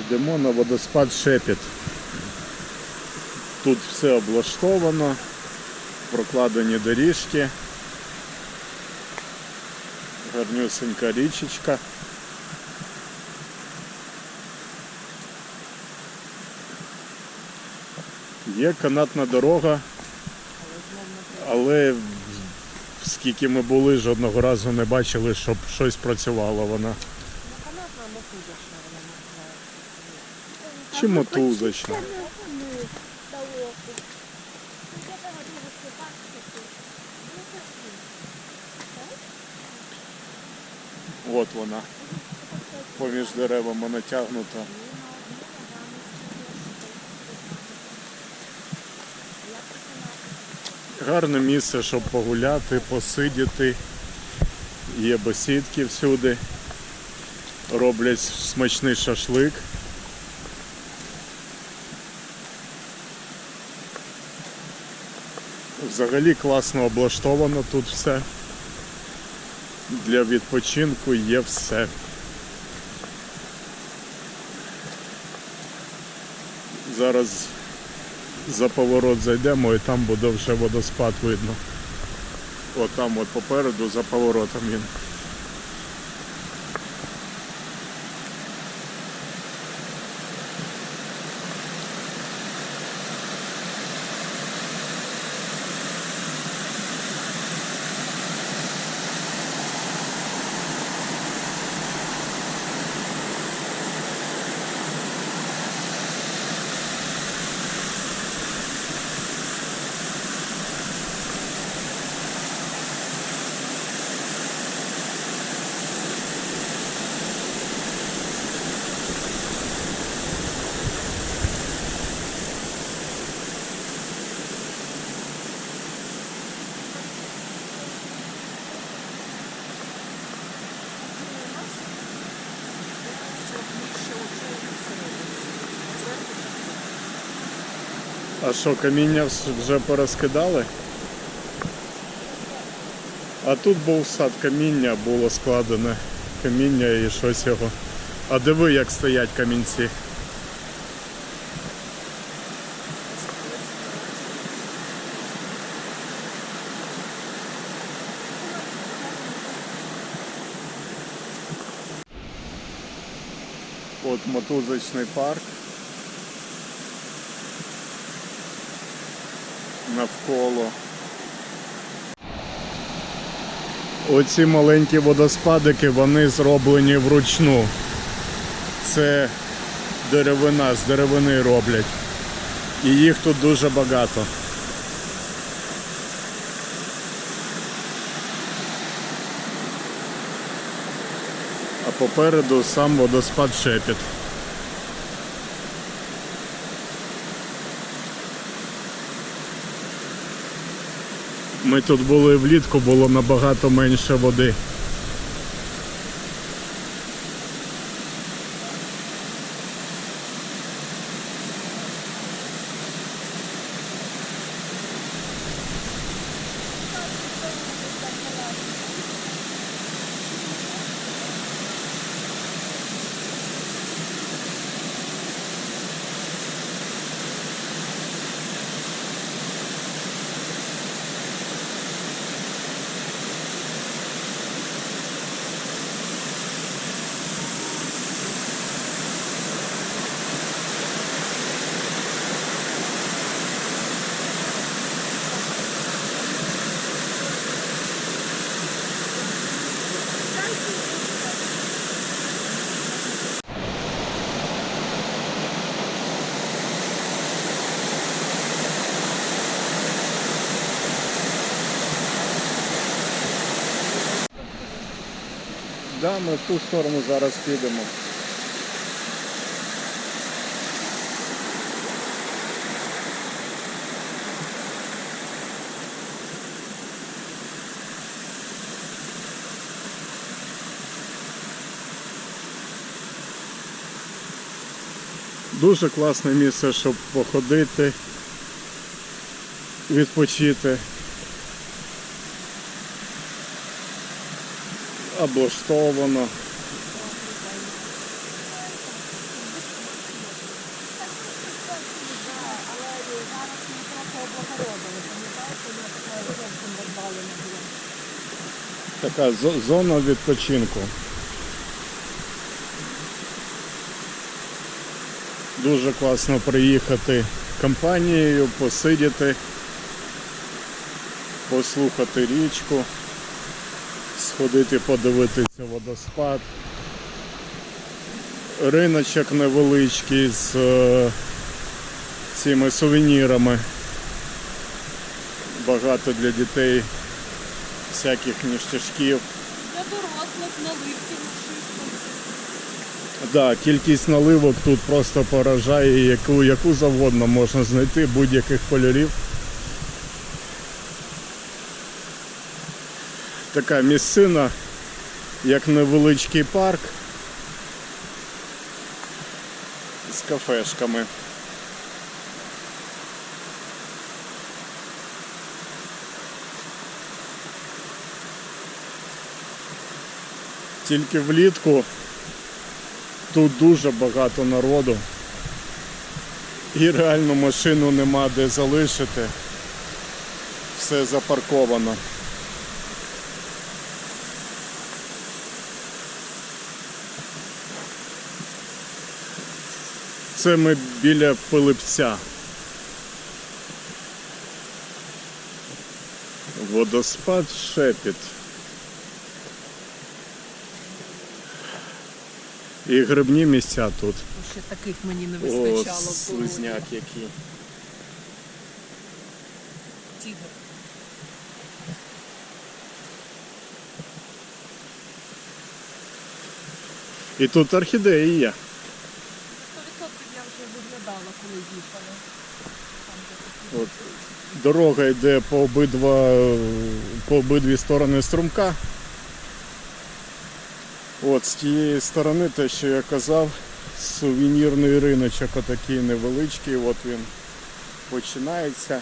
Йдемо на водоспад Шепіт. Тут все облаштовано, прокладені доріжки, гарнюсенька річечка. Є канатна дорога, але скільки ми були, жодного разу не бачили, щоб щось працювало вона. Канатна мотузочна вона називається. Чи мотузочна. От вона. Поміж деревами натягнута. Гарне місце, щоб погуляти, посидіти. Є бесідки всюди. Роблять смачний шашлик. Взагалі класно облаштовано тут все. Для відпочинку є все. Зараз за поворот зайдемо і там буде вже водоспад видно. От от попереду за поворотом він. А що, каміння вже порозкидали? А тут був сад каміння, було складене каміння і щось його. А диви, як стоять камінці. От мотузочний парк. Навколо. Оці маленькі водоспадики, вони зроблені вручну. Це деревина, з деревини роблять. І їх тут дуже багато. А попереду сам водоспад Шепіт. Ми тут були влітку, було набагато менше води. Да, ми в ту сторону зараз підемо. Дуже класне місце, щоб походити, відпочити. облаштовано. Така зона відпочинку. Дуже класно приїхати компанією, посидіти, послухати річку сходити подивитися водоспад. Риночок невеличкий з е, цими сувенірами. Багато для дітей всяких ніштячків. Для дорослих наливки шишку. Да, кількість наливок тут просто поражає, яку, яку завгодно можна знайти будь-яких кольорів. Така місцина, як невеличкий парк з кафешками. Тільки влітку Тут дуже багато народу. І реально машину нема де залишити. Все запарковано. Це ми біля Пилипця. Водоспад Шепіт. І грибні місця тут. Ще таких мені не вистачало. було. слизняк який. Тігр. І тут орхідеї є. 100% я вже виглядала, коли їхала. Там, де такі От. Дорога йде по обидва по обидві сторони струмка. От з тієї сторони, те, що я казав, сувенірний риночок отакий невеличкий, от він починається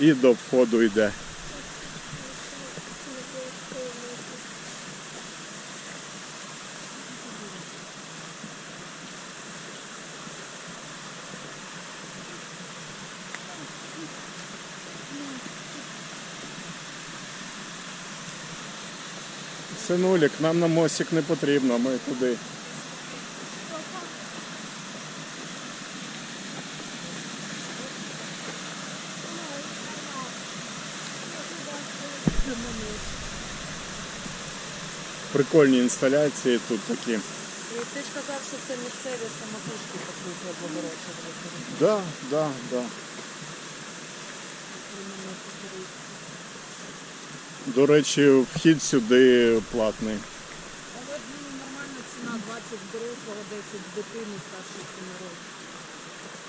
і до входу йде. Синулік, нам на мостик не потрібно, ми туди. Прикольні інсталяції тут такі. І ти ж казав, що це місцеві самотужки покрути облагороджені. Да, да, да. До речі, вхід сюди платний. Але ну, нормальна ціна 20 дорослого, 10 дитини старше 7 років.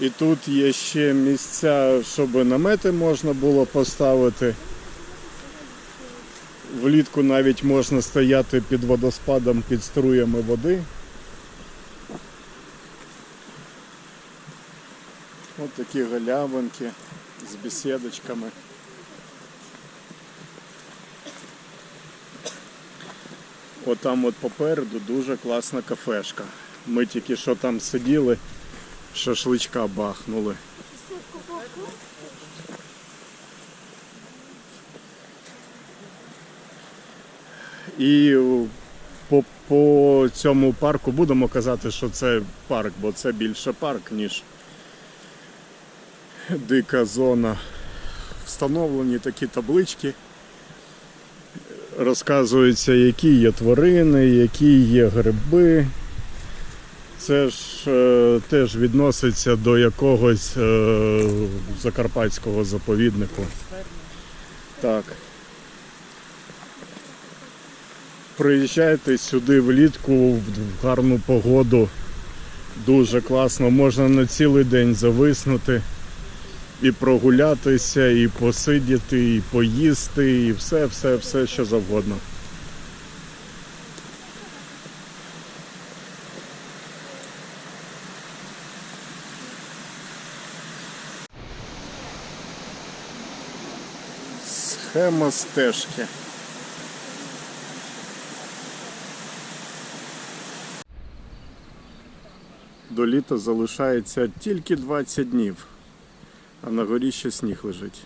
І тут є ще місця, щоб намети можна було поставити. Влітку навіть можна стояти під водоспадом під струями води. Ось такі галявинки з бесідочками. Отам от попереду дуже класна кафешка. Ми тільки що там сиділи, шашличка бахнули. І по, по цьому парку будемо казати, що це парк, бо це більше парк, ніж дика зона. Встановлені такі таблички. Розказується, які є тварини, які є гриби. Це ж е, теж відноситься до якогось е, закарпатського заповіднику. Так. Приїжджайте сюди влітку в гарну погоду. Дуже класно. Можна на цілий день зависнути і прогулятися, і посидіти, і поїсти, і все, все, все, що завгодно. Схема стежки. До літа залишається тільки 20 днів, а на горі ще сніг лежить.